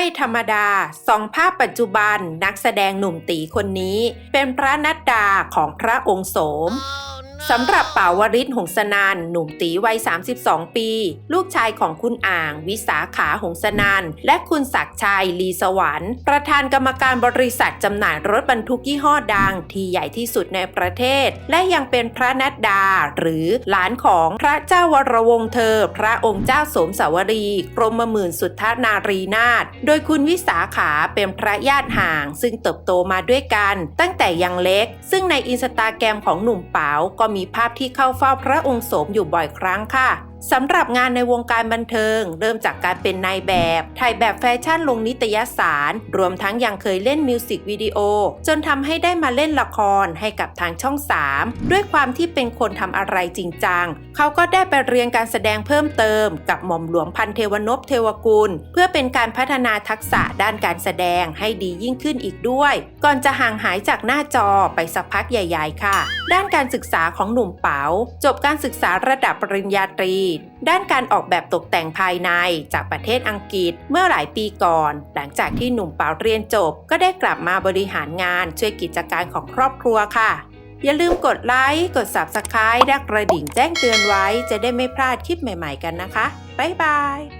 ไม่ธรรมดาสองภาพปัจจุบันนักแสดงหนุ่มตีคนนี้ เป็นพระนัดดาของพระองค์โสม สำหรับป่าวริศหงสนานหนุ่มตีวัย 32 ปี ลูกชายของคุณอ่าง วิสาขาหงสนานและคุณศักชัยลีสวรรค์ ประธานกรรมการบริษัทจำหน่ายรถบรรทุกยี่ห้อดัง ที่ใหญ่ที่สุดในประเทศ และยังเป็นพระนัดดา หรือหลานของพระเจ้าวรวงเธอ พระองค์เจ้าสมสาวรีกรมหมื่นสุทธานารีนาถโดยคุณวิสาขาเป็นพระญาติห่าง ซึ่งเติบโตมาด้วยกัน ตั้งแต่ยังเล็ก ซึ่งในอินสตาแกรมของหนุ่มเปาก็มีภาพที่เข้าเฝ้าพระองค์โสมอยู่บ่อยครั้งค่ะ สำหรับงานในวงการบันเทิง เริ่มจากการเป็นนายแบบ ถ่ายแบบแฟชั่นลงนิตยสาร รวมทั้งยังเคยเล่นมิวสิกวิดีโอ จนทำให้ได้มาเล่นละครให้กับทางช่อง 3 ด้วยความที่เป็นคนทำอะไรจริงจัง เขาก็ได้ไปเรียนการแสดงเพิ่มเติม กับหม่อมหลวงพันเทวนพเทวกุล เพื่อเป็นการพัฒนาทักษะด้านการแสดงให้ดียิ่งขึ้นอีกด้วย ก่อนจะห่างหายจากหน้าจอไปสักพักใหญ่ ๆ ค่ะ ด้านการศึกษาของหนุ่มเปาจบการศึกษาระดับปริญญาตรีด้านการออกแบบตกแต่งภายในจากประเทศอังกฤษเมื่อหลายปีก่อน หลังจากที่หนุ่มเปาเรียนจบ ก็ได้กลับมาบริหารงานช่วยกิจการของครอบครัวค่ะ อย่าลืมกดไลค์ กด Subscribe และกระดิ่งแจ้งเตือนไว้ จะได้ไม่พลาดคลิปใหม่ๆกันนะคะ บ๊ายบาย